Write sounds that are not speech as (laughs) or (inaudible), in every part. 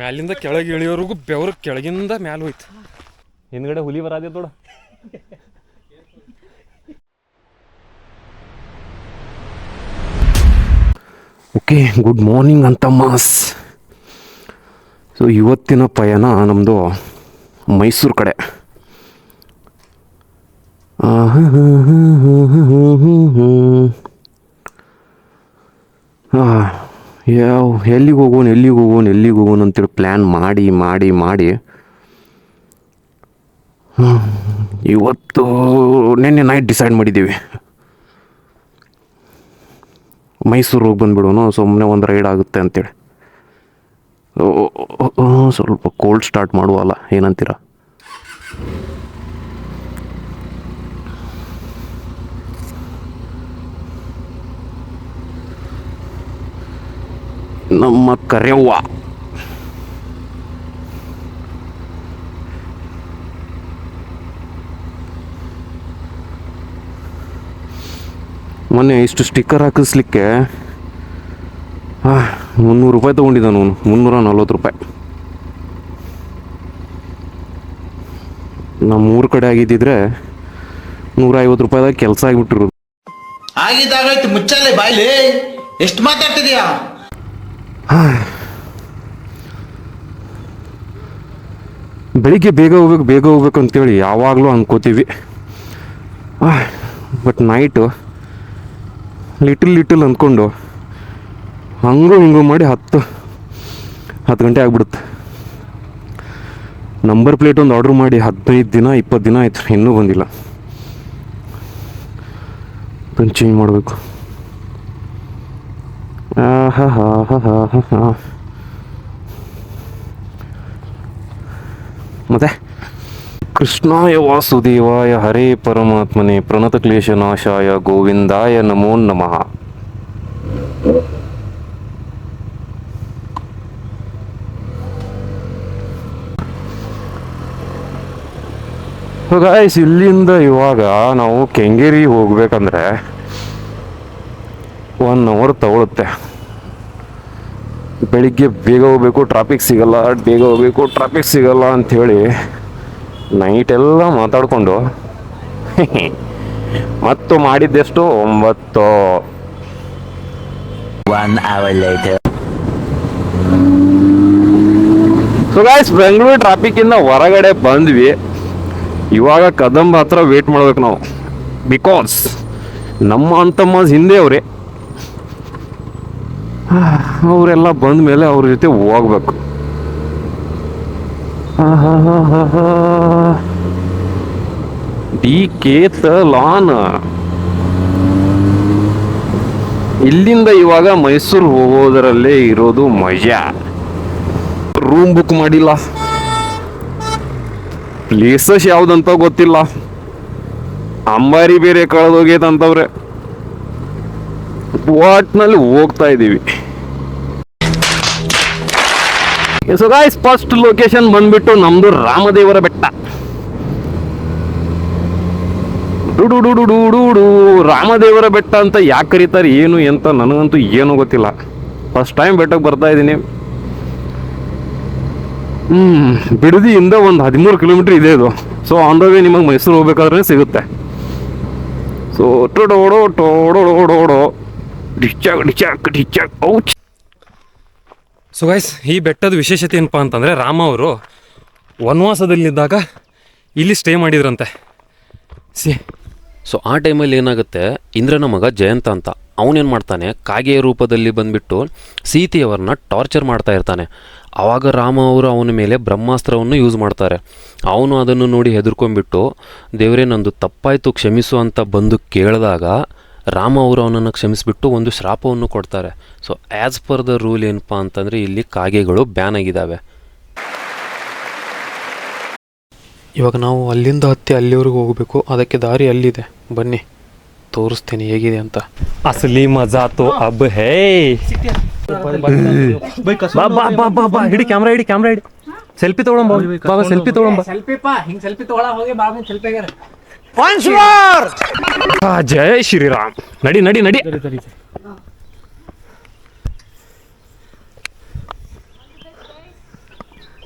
ಮ್ಯಾಲಿಂದ ಕೆಳಗೆ ಇಳಿಯೋರಿಗೂ ಬೆವರು ಕೆಳಗಿಂದ ಮ್ಯಾಲ ಹೋಯ್ತು. ಹಿಂದ್ಗಡೆ ಹುಲಿ ಬರಾದೆ ನೋಡ ಓಕೆ ಗುಡ್ ಮಾರ್ನಿಂಗ್ ಅಂತ ಮಾಸ್ ಸೊ ಇವತ್ತಿನ ಪಯಣ ನಮ್ಮದು ಮೈಸೂರು ಕಡೆ. ಯಾವ ಎಲ್ಲಿಗೆ ಹೋಗೋನು ಎಲ್ಲಿಗೆ ಹೋಗೋನು ಎಲ್ಲಿಗೆ ಹೋಗೋನು ಅಂತೇಳಿ ಪ್ಲ್ಯಾನ್ ಮಾಡಿ ಮಾಡಿ ಮಾಡಿ. ಇವತ್ತು ನಿನ್ನೆ ನೈಟ್ ಡಿಸೈಡ್ ಮಾಡಿದ್ದೀವಿ. ಮೈಸೂರು ಹೋಗಿ ಬಂದುಬಿಡೋನು ಸುಮ್ಮನೆ ಒಂದು ರೈಡ್ ಆಗುತ್ತೆ ಅಂತೇಳಿ. ಸ್ವಲ್ಪ ಕೋಲ್ಡ್ ಸ್ಟಾರ್ಟ್ ಮಾಡುವಲ್ಲ, ಏನಂತೀರ? ನಮ್ಮ ಕರೆವ್ವ. ಮೊನ್ನೆ ಇಷ್ಟು ಸ್ಟಿಕ್ಕರ್ ಹಾಕಿಸ್ಲಿಕ್ಕೆ ಮುನ್ನೂರು ರೂಪಾಯಿ ತೊಗೊಂಡಿದ್ದಾನು ಅವನು. ಮುನ್ನೂರ ನಲ್ವತ್ತು ರೂಪಾಯಿ. ನಮ್ಮ ಊರ ಕಡೆ ಆಗಿದ್ದಿದ್ರೆ ನೂರ ಐವತ್ತು ರೂಪಾಯಿದಾಗ ಕೆಲಸ ಆಗಿಬಿಟ್ಟಿರೋದು. ಆಗಿದ್ದಾಗ ಮುಚ್ಚಾಲೆ ಬಾಯ್ಲಿ. ಎಷ್ಟು ಮಾತಾಡ್ತಿದ್ಯಾ? ಬೆಳಿಗ್ಗೆ ಬೇಗ ಹೋಗ್ಬೇಕು ಬೇಗ ಹೋಗ್ಬೇಕು ಅಂತೇಳಿ ಯಾವಾಗಲೂ ಅಂದ್ಕೋತೀವಿ ಬಟ್ ನೈಟು ಲಿಟಲ್ ಲಿಟಲ್ ಅಂದ್ಕೊಂಡು ಹಂಗೂ ಹಿಂಗೂ ಮಾಡಿ ಹತ್ತು ಹತ್ತು ಗಂಟೆ ಆಗ್ಬಿಡುತ್ತೆ. ನಂಬರ್ ಪ್ಲೇಟ್ ಒಂದು ಆರ್ಡ್ರ್ ಮಾಡಿ ಹದಿನೈದು ದಿನ, ಇಪ್ಪತ್ತು ದಿನ ಆಯ್ತು, ಇನ್ನೂ ಬಂದಿಲ್ಲ. ಚೇಂಜ್ ಮಾಡಬೇಕು. ಹಾ ಹಾ, ಹಾಂ ಹಾಂ ಹಾಂ, ಹಾ. ಮತ್ತೆ? ಕೃಷ್ಣಾಯ ವಾಸುದೇವಾಯ ಹರೇ ಪರಮಾತ್ಮನೆ, ಪ್ರಣತ ಕ್ಲೇಶನಾಶಾಯ ಗೋವಿಂದಾಯ ನಮೋ ನಮಃ. ಗಾಯ್ಸ್ ಇಲ್ಲಿಂದ ಇವಾಗ ನಾವು ಕೆಂಗೇರಿ ಹೋಗ್ಬೇಕಂದ್ರೆ ಒನ್ ಅವರ್ ತಗೊಳುತ್ತೆ. ಬೆಳಿಗ್ಗೆ ಬೇಗ ಹೋಗಬೇಕು ಟ್ರಾಫಿಕ್ ಸಿಗಲ್ಲ ಬೇಗ ಹೋಗಬೇಕು ಟ್ರಾಫಿಕ್ ಸಿಗಲ್ಲ ಅಂಥೇಳಿ ನೈಟೆಲ್ಲ ಮಾತಾಡಿಕೊಂಡು (laughs) ಮತ್ತು ಮಾಡಿದ್ದೆಷ್ಟು? ಒಂಬತ್ತು. ಸೊ ಗಾಯ್ಸ್ ಬೆಂಗಳೂರು ಟ್ರಾಫಿಕ್ಕಿಂದ ಹೊರಗಡೆ ಬಂದ್ವಿ. ಇವಾಗ ಕದಂಬ ಹತ್ರ ವೇಟ್ ಮಾಡ್ಬೇಕು ನಾವು. ಬಿಕಾಸ್ ನಮ್ಮ ಅಂತಮ್ಮ ಹಿಂದೆ ಅವರೇ. ಅವರೆಲ್ಲ ಬಂದ ಮೇಲೆ ಅವ್ರ ಜೊತೆ ಹೋಗ್ಬೇಕು. ಡಿ ಕೆ ಲಾನ್ ಇಲ್ಲಿಂದ ಇವಾಗ ಮೈಸೂರು ಹೋಗೋದರಲ್ಲೇ ಇರೋದು ಮಜಾ. ರೂಮ್ ಬುಕ್ ಮಾಡಿಲ್ಲ. ಪ್ಲೇಸಸ್ ಯಾವ್ದಂತ ಗೊತ್ತಿಲ್ಲ. ಅಂಬಾರಿ ಬೇರೆ ಕಳೆದೋಗೈತಂತವ್ರೆ. ವಾಟ್ನಲ್ಲಿ ಹೋಗ್ತಾ ಇದ್ದೀವಿ. ಸೊ ಗಾಯ್ಸ್ ಫಸ್ಟ್ ಲೊಕೇಶನ್ ಬಂದ್ಬಿಟ್ಟು ನಮ್ದು ರಾಮದೇವರ ಬೆಟ್ಟ. ಡುಡು ಡುಡು ಡುಡು ಡು ರಾಮದೇವರ ಬೆಟ್ಟ ಅಂತ ಯಾಕೆ ಕರೀತಾರೆ, ಏನು, ಎಂತ, ನನಗಂತೂ ಏನೂ ಗೊತ್ತಿಲ್ಲ. ಫಸ್ಟ್ ಟೈಮ್ ಬೆಟ್ಟಕ್ಕೆ ಬರ್ತಾ ಇದ್ದೀನಿ. ಹ್ಮ್ ಇಂದ ಒಂದು ಹದಿಮೂರು ಕಿಲೋಮೀಟರ್ ಇದೆ ಇದು. ಸೊ ಆನ್ ದ ವೇ ನಿಮಗೆ ಮೈಸೂರು ಹೋಗ್ಬೇಕಾದ್ರೆ ಸಿಗುತ್ತೆ. ಸೊ ಟೊಡೋಡೋ ಟೋಡೋಡೋಡೋ ಡಿಚ್ಚಾಕ್ ಡಿಚ್ಚಾಕ್ ಡಿಚ್ಚಾಕ್, ಔಚ್. ಸೊ ಗೈಸ್ ಈ ಬೆಟ್ಟದ ವಿಶೇಷತೆ ಏನಪ್ಪ ಅಂತಂದರೆ ರಾಮ ಅವರು ವನವಾಸದಲ್ಲಿದ್ದಾಗ ಇಲ್ಲಿ ಸ್ಟೇ ಮಾಡಿದ್ರಂತೆ. ಸಿ ಸೊ ಆ ಟೈಮಲ್ಲಿ ಏನಾಗುತ್ತೆ? ಇಂದ್ರನ ಮಗ ಜಯಂತ ಅಂತ. ಅವನೇನು ಮಾಡ್ತಾನೆ? ಕಾಗೆಯ ರೂಪದಲ್ಲಿ ಬಂದುಬಿಟ್ಟು ಸೀತೆಯವರನ್ನ ಟಾರ್ಚರ್ ಮಾಡ್ತಾ ಇರ್ತಾನೆ. ಆವಾಗ ರಾಮ ಅವರು ಅವನ ಮೇಲೆ ಬ್ರಹ್ಮಾಸ್ತ್ರವನ್ನು ಯೂಸ್ ಮಾಡ್ತಾರೆ. ಅವನು ಅದನ್ನು ನೋಡಿ ಹೆದರ್ಕೊಂಡ್ಬಿಟ್ಟು, ದೇವರೇ, ನಂದು ತಪ್ಪಾಯಿತು, ಕ್ಷಮಿಸು ಅಂತ ಬಂದು ಕೇಳಿದಾಗ ರಾಮ ಅವರು ಅವನನ್ನು ಕ್ಷಮಿಸಿಬಿಟ್ಟು ಒಂದು ಶ್ರಾಪವನ್ನು ಕೊಡ್ತಾರೆ. So as per the rule ಏನಪ್ಪ ಅಂತಂದರೆ ಇಲ್ಲಿ ಕಾಗೆಗಳು ಬ್ಯಾನ್ ಆಗಿದ್ದಾವೆ. ಇವಾಗ ನಾವು ಅಲ್ಲಿಂದ ಹತ್ತಿ ಅಲ್ಲಿವರೆಗೂ ಹೋಗಬೇಕು. ಅದಕ್ಕೆ ದಾರಿ ಅಲ್ಲಿದೆ. ಬನ್ನಿ. ತೋರಿಸ್ತೀನಿ ಹೇಗಿದೆ ಅಂತ. ಅಸಲಿ ಮಜಾ ತೋ ಅಬ್ ಹೇ. ಬಾ ಬಾ ಬಾ ಬಾ ಬಾ. ಹಿಡಿ ಕ್ಯಾಮ್ರಾ ಹಿಡಿ ಕ್ಯಾಮ್ರಾ ಹಿಡಿ. ಸೆಲ್ಫಿ ತಗೊಳಂಬ ಬಾಬಾ ಸೆಲ್ಫಿ ತಗೊಳಂಬ ಸೆಲ್ಫಿ ಪಾ? ಹಿಂಗ್ ಸೆಲ್ಫಿ ತಗೊಳ ಹೋಗಿ ಬಾಬು ಸೆಲ್ಫಿಗಾರ ಆ, ಜೈ ಶ್ರೀರಾಮ್. ನಡಿ ನಡಿ ನಡಿ.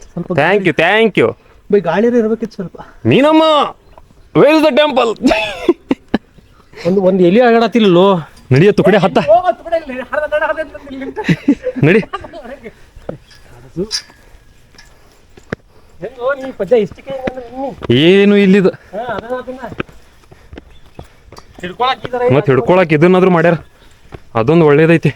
ಸ್ವಲ್ಪ thank you thank you bye ಗಾಳಿ ಇರ್ಬೇಕಿತ್ತು ಸ್ವಲ್ಪ. ನೀನಮ್ಮ ವೇರ್ ಇಸ್ ದ ಟೆಂಪಲ್ ಒಂದು ಒಂದು ಎಲಿ ಆಗಾಡತ್ತಿಲ್ಲೋ ನಡಿಯತ್ತು ಕಡೆ ಹತ್ತ. ನಡಿ ಹೆಂಗೋ ನೀ ಪಜ್ಜ ಇಷ್ಟಕ್ಕೆ ಏನು ಇಲ್ಲಿದ? ಮತ್ ಮತ್ತೆ ಹಿಡ್ಕೊಳಕ್ ಇದನ್ನಾದ್ರೂ ಮಾಡ್ಯಾರ. ಅದೊಂದು ಒಳ್ಳೇದೈತಿ.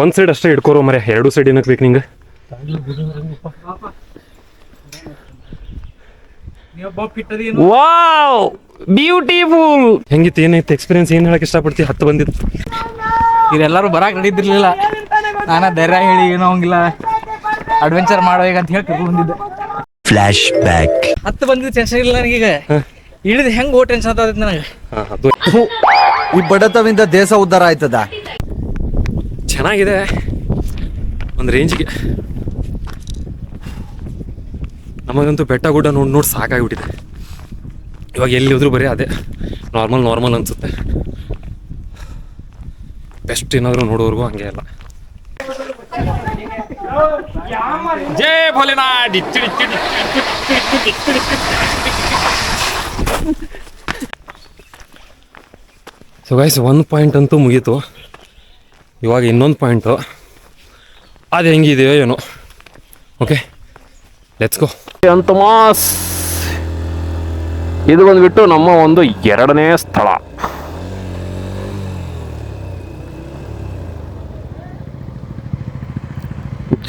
ಒಂದ್ ಸೈಡ್ ಅಷ್ಟೇ ಹಿಡ್ಕೋರೋ ಮರೆ ಎರಡು ಸೈಡ್ ಏನಕ್ ಬೇಕು ನಿಂಗೆ? ವಾವ್! ಬ್ಯೂಟಿಫುಲ್! ಹೆಂಗಿತ್ತು ಏನೈತೆ ಎಕ್ಸ್ಪೀರಿಯನ್ಸ್ ಏನ್ ಹೇಳಕ್ ಇಷ್ಟಪಡ್ತಿ? ಹತ್ತು ಬಂದಿತ್ತು. ಇವರೆಲ್ಲರೂ ಬರಾಕ್ ನಡೀತಿರ್ಲಿಲ್ಲ. ನಾನ ಧೈರ್ಯ ಹೇಳಿ ಏನೋ ಹಂಗಿಲ್ಲ. ಅಡ್ವೆಂಚರ್ ಮಾಡೋ ಈಗ ಅಂತ ಹೇಳಿ ಕರ್ಕೊಂಡು ಬಂದಿದ್ದೆ. ಫ್ಲಾಶ್ ಬ್ಯಾಕ್ ಹತ್ತು ಬಂದಿದ್ದು ಟೆನ್ಷನ್ ಇಲ್ಲ ನನಗೀಗ. ಇಳಿದು ಹೆಂಗ್ ಓ ಟೆನ್ಷನ್ ಆಗ್ತದೆ ನನಗೆ? ಈ ಬಡತವಿಂದ ದೇಶ ಉದ್ಧಾರ ಆಯ್ತದ? ಚೆನ್ನಾಗಿದೆ. ಒಂದು ರೇಂಜ್ಗೆ ನಮಗಂತೂ ಬೆಟ್ಟ ಗುಡ್ಡ ನೋಡಿ ನೋಡಿ ಸಾಕಾಗಿಬಿಟ್ಟಿದೆ. ಇವಾಗ ಎಲ್ಲಿ ಹೋದ್ರೂ ಬರೀ ಅದೇ. ನಾರ್ಮಲ್ ನಾರ್ಮಲ್ ಅನ್ಸುತ್ತೆ. ಬೆಸ್ಟ್ ಏನಾದರೂ ನೋಡೋರ್ಗು ಹಂಗೆ ಅಲ್ಲ. ಜೈ ಭೋಲೆನಾಥ್! ಸೊ ಗೈಸ್ ಒಂದು ಪಾಯಿಂಟ್ ಅಂತೂ ಮುಗೀತು. ಇವಾಗ ಇನ್ನೊಂದು ಪಾಯಿಂಟು ಅದು ಹೆಂಗಿದೆಯೋ ಏನು. ಓಕೆ ಲೆಟ್ಸ್ ಗೋ ಅಂತ ಮಾಸ್ ಇದು ಬಂದ್ಬಿಟ್ಟು ನಮ್ಮ ಒಂದು ಎರಡನೇ ಸ್ಥಳ.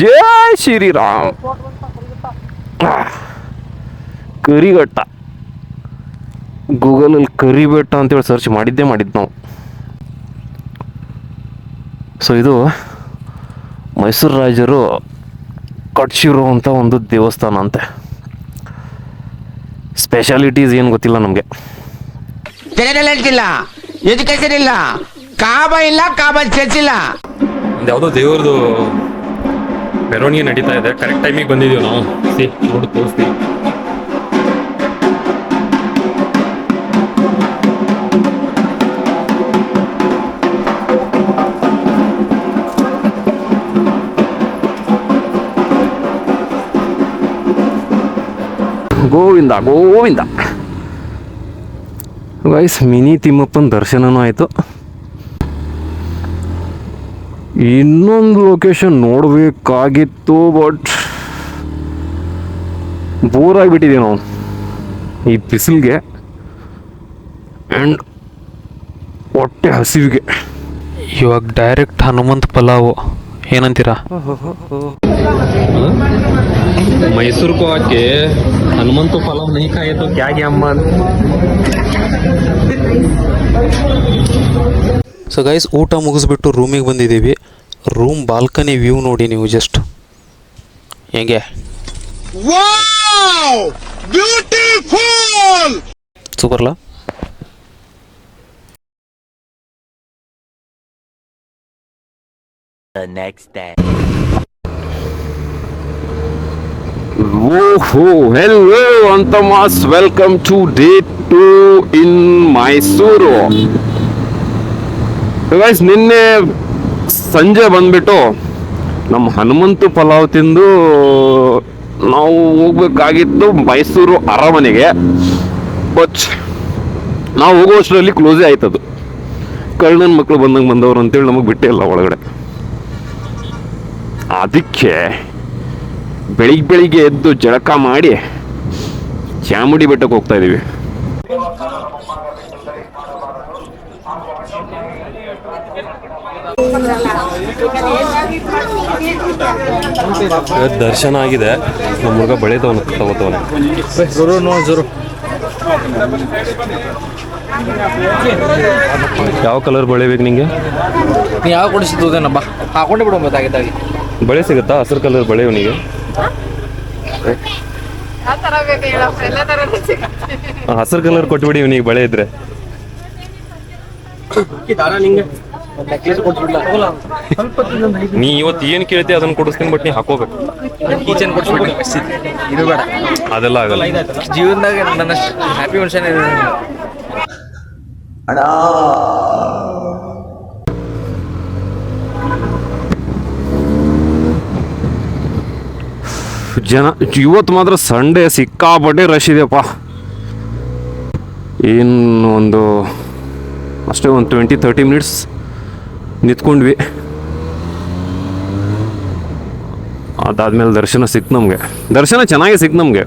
ಜೈ ಶ್ರೀರಾಮ್. ಕರಿಘಟ್ಟ. ಗೂಗಲಲ್ಲಿ ಕರಿಬೆಟ್ಟ ಅಂತೇಳಿ ಸರ್ಚ್ ಮಾಡಿದ್ದೇ ಮಾಡಿದ್ದು ನಾವು. ಸೊ ಇದು ಮೈಸೂರು ರಾಜರು ಕಟ್ಸಿರುವಂಥ ಒಂದು ದೇವಸ್ಥಾನ ಅಂತೆ. ಸ್ಪೆಷಾಲಿಟೀಸ್ ಏನು ಗೊತ್ತಿಲ್ಲ ನಮಗೆ. ಇಲ್ಲ ಎಜುಕೇಶನ್ ಇಲ್ಲ. ಕಾಬ ಇಲ್ಲ ಕಾಬ ಚರ್ಚ್ ಇಲ್ಲ. ಒಂದು ಯಾವುದೋ ದೇವ್ರದ್ದು ಮೆರವಣಿಗೆ ನಡೀತಾ ಇದೆ. ಕರೆಕ್ಟ್ ಟೈಮಿಗೆ ಬಂದಿದ್ದೀವಿ ನಾವು? ಸಿ ನೋಡಿ ತೋರಿಸ್ತೀವಿ ಗೋವಿಂದ ಗೋವಿಂದ. ವಯಸ್ ಮಿನಿ ತಿಮ್ಮಪ್ಪನ ದರ್ಶನನೂ ಆಯಿತು. ಇನ್ನೊಂದು ಲೊಕೇಶನ್ ನೋಡಬೇಕಾಗಿತ್ತು ಬಟ್ ಬೋರ್ ಆಗಿಬಿಟ್ಟಿದ್ದೀವಿ ನಾವು. ಈ ಬಿಸಿಲಿಗೆ ಆ್ಯಂಡ್ ಹೊಟ್ಟೆ ಹಸಿವಿಗೆ. ಇವಾಗ ಡೈರೆಕ್ಟ್ ಹನುಮಂತ್ ಪಲಾವು. ಏನಂತೀರಾ? ಮೈಸೂರು ಕೋಕೆ ಹನುಮಂತು ಫಲಂ ನೀ ಕಾಯಿತು ಕ್ಯಾಗೆ ಅಮ್ಮ ಸೊ ಗೈಸ್ ಊಟ ಮುಗಿಸ್ಬಿಟ್ಟು ರೂಮಿಗೆ ಬಂದಿದ್ದೀವಿ. ರೂಮ್ ಬಾಲ್ಕನಿ ವ್ಯೂ ನೋಡಿ ನೀವು ಜಸ್ಟ್ ಹೆಂಗೆ? ಸೂಪರ್ಲಾ ನೆಕ್ಸ್ಟ್ ಡೇ ಓಹೋ ಹೆಲೋ ಅಂತ mass welcome to day two in Mysuru guys ನಿನ್ನೆ ಸಂಜೆ ಬಂದ್ಬಿಟ್ಟು ನಮ್ಮ ಹನುಮಂತು ಪಲಾವ್ ತಿಂದು ನಾವು ಹೋಗ್ಬೇಕಾಗಿತ್ತು ಮೈಸೂರು ಅರಮನೆಗೆ. ಬಟ್ ನಾವು ಹೋಗುವಷ್ಟರಲ್ಲಿ ಕ್ಲೋಸೇ ಆಯ್ತದು. ಕಳ್ಳನ ಮಕ್ಕಳು ಬಂದಂಗೆ ಬಂದವರು ಅಂತೇಳಿ ನಮಗೆ ಬಿಟ್ಟೇ ಇಲ್ಲ ಒಳಗಡೆ. ಅದಕ್ಕೆ ಬೆಳಿಗ್ಗೆ ಬೆಳಿಗ್ಗೆ ಎದ್ದು ಜಳಕ ಮಾಡಿ ಚಾಮುಂಡಿ ಬೆಟ್ಟಕ್ಕೆ ಹೋಗ್ತಾ ಇದೀವಿ ದರ್ಶನ ಆಗಿದೆ. ನಮ್ಮ ಹುಡುಗ ಬಳೆ ತಗೋತವನು. ತಗೋತವನೆ ಜೋರು ನೋ ಜರು ಯಾವ ಕಲರ್ ಬಳೆ ಬೇಕು ನಿಂಗೆ? ನೀ ಯಾವ ಕೊಡಿಸಿದ್ದೇನಪ್ಪ ಹಾಕೊಂಡೆ ಬಿಡೋ ಗೊತ್ತಾಗಿದ್ದಾಗಿ ಬಳೆ ಸಿಗುತ್ತಾ? ಹಸಿರು ಕಲರ್ ಬಳೆ ಅವನಿಗೆ? ಹಸಿರು ಕಲರ್ ಕೊಟ್ಬಿಡಿ ಇವನಿಗೆ ಬಳೆ ಇದ್ರೆ. ನೀ ಇವತ್ತು ಏನ್ ಕೇಳ್ತಿ ಅದನ್ನ ಕೊಡಿಸ್ತೀನಿ ಬಟ್ ನೀ ಹಾಕೋಬೇಕು. ಕಿಚನ್ ಇದು ಬೇಡ ಅದೆಲ್ಲ ಆಗಲ್ಲ. ಜೀವನದಾಗ ನನ್ನ ಹ್ಯಾಪಿ ಮನುಷ್ಯನೇ ಜನ ಇವತ್ತು ಮಾತ್ರ ಸಂಡೇ ಸಿಕ್ಕಾಪಟ್ಟೆ ರಶ್ ಇದೆಯಪ್ಪ. ಏನು ಒಂದು ಅಷ್ಟೇ ಒಂದು ಟ್ವೆಂಟಿ ತರ್ಟಿ ಮಿನಿಟ್ಸ್ ನಿಂತ್ಕೊಂಡ್ವಿ. ಅದಾದ್ಮೇಲೆ ದರ್ಶನ ಸಿಕ್ತು ನಮಗೆ. ದರ್ಶನ ಚೆನ್ನಾಗಿ ಸಿಕ್ತು ನಮಗೆ.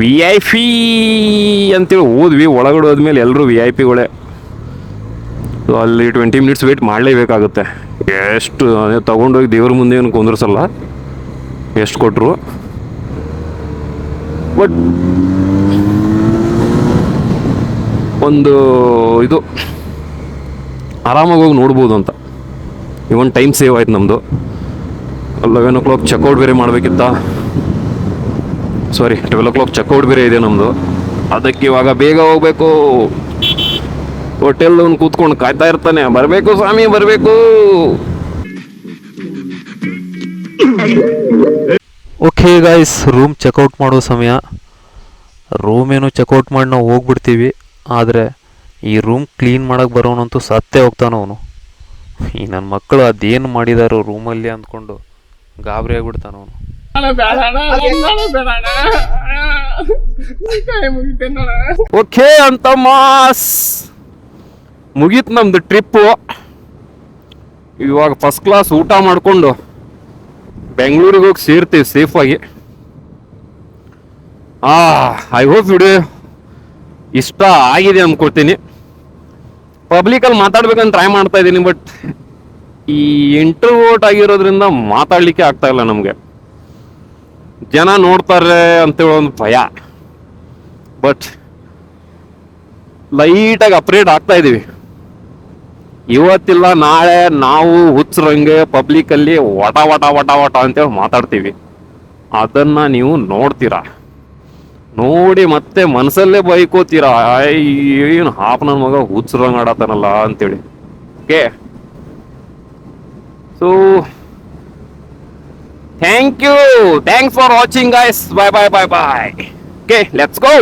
ವಿ ಐ ಪಿ ಅಂತೇಳಿ ಹೋದ್ವಿ ಒಳಗಡೆ ಹೋದ್ಮೇಲೆ ಎಲ್ಲರೂ ವಿ ಐ ಪಿಗಳೇ ಅಲ್ಲಿ ಟ್ವೆಂಟಿ ಮಿನಿಟ್ಸ್ ವೇಟ್ ಮಾಡಲೇಬೇಕಾಗುತ್ತೆ. ಎಷ್ಟು ತಗೊಂಡೋಗಿ ದೇವ್ರ ಮುಂದೆ ಏನು ಕುಂದ್ರಸಲ್ಲ. ಎಷ್ಟು ಕೊಟ್ಟರು ಬಟ್ ಒಂದು ಇದು ಆರಾಮಾಗಿ ಹೋಗಿ ನೋಡ್ಬೋದು ಅಂತ. ಇವನ್ ಟೈಮ್ ಸೇವ್ ಆಯ್ತು ನಮ್ಮದು ಲೆವೆನ್ ಓ ಕ್ಲಾಕ್ ಚೆಕ್ಔಟ್ ಬೇರೆ ಮಾಡಬೇಕಿತ್ತ. Sorry twelve o'clock checkout ಬೇರೆ ಇದೆ ನಮ್ಮದು ಅದಕ್ಕೆ ಇವಾಗ ಬೇಗ ಹೋಗ್ಬೇಕು. ಹೋಟೆಲ್ ಕೂತ್ಕೊಂಡು ಕಾಯ್ತಾ ಇರ್ತಾನೆ. ಬರಬೇಕು ಸ್ವಾಮಿ, ಬರಬೇಕು. ಓಕೆ ಗಾಯ್ಸ್ ರೂಮ್ ಚೆಕ್ಔಟ್ ಮಾಡೋ ಸಮಯ. ರೂಮ್ ಏನು ಚೆಕ್ಔಟ್ ಮಾಡಿ ನಾವು ಹೋಗ್ಬಿಡ್ತೀವಿ. ಆದರೆ ಈ ರೂಮ್ ಕ್ಲೀನ್ ಮಾಡೋಕ್ಕೆ ಬರೋನಂತೂ ಸತ್ತೇ ಹೋಗ್ತಾನೆ ಅವನು. ಈ ನನ್ನ ಮಕ್ಕಳು ಅದೇನು ಮಾಡಿದಾರು ರೂಮಲ್ಲಿ ಅಂದ್ಕೊಂಡು ಗಾಬರಿ ಆಗ್ಬಿಡ್ತಾನೆ ಅವನು. ಓಕೆ ಅಂತ ಮಾಸ್ ಮುಗೀತು ನಮ್ದು ಟ್ರಿಪ್ಪು ಇವಾಗ ಫಸ್ಟ್ ಕ್ಲಾಸ್ ಊಟ ಮಾಡಿಕೊಂಡು ಬೆಂಗಳೂರಿಗೆ ಹೋಗಿ ಸೇರ್ತೀವಿ ಸೇಫಾಗಿ ಆ ಐ ಹೋಪ್ ವಿಡಿಯೋ ಇಷ್ಟ ಆಗಿದೆ ಅಂದ್ಕೊಳ್ತೀನಿ ಪಬ್ಲಿಕಲ್ಲಿ ಮಾತಾಡ್ಬೇಕಂತ ಟ್ರೈ ಮಾಡ್ತಾ ಇದ್ದೀನಿ ಬಟ್ ಈ ಇಂಟರ್ವೋಟ್ ಆಗಿರೋದ್ರಿಂದ ಮಾತಾಡ್ಲಿಕ್ಕೆ ಆಗ್ತಾ ಇಲ್ಲ ನಮಗೆ. ಜನ ನೋಡ್ತಾರೆ ಅಂತೇಳಿ ಒಂದು ಭಯ. ಬಟ್ ಲೈಟಾಗಿ ಅಪ್ರೇಟ್ ಆಗ್ತಾ ಇದೀವಿ. ಇವತ್ತಿಲ್ಲ, ನಾಳೆ ನಾವು ಹುಚ್ಚರಂಗೆ ಪಬ್ಲಿಕಲ್ಲಿ ವಟ ವಟ ವಟ ವಟ ಅಂತೇಳಿ ಮಾತಾಡ್ತೀವಿ. ಅದನ್ನ ನೀವು ನೋಡ್ತೀರಾ? ನೋಡಿ ಮತ್ತೆ ಮನಸ್ಸಲ್ಲೇ ಬೈಕೋತೀರಾ? ಏನು ಹಾಪ್ ನನ್ನ ಮಗ ಹುಚ್ಚರಂಗೆ ಆಡತಾನಲ್ಲ ಅಂತೇಳಿ. Okay so thank you thanks for watching guys bye bye bye bye okay let's go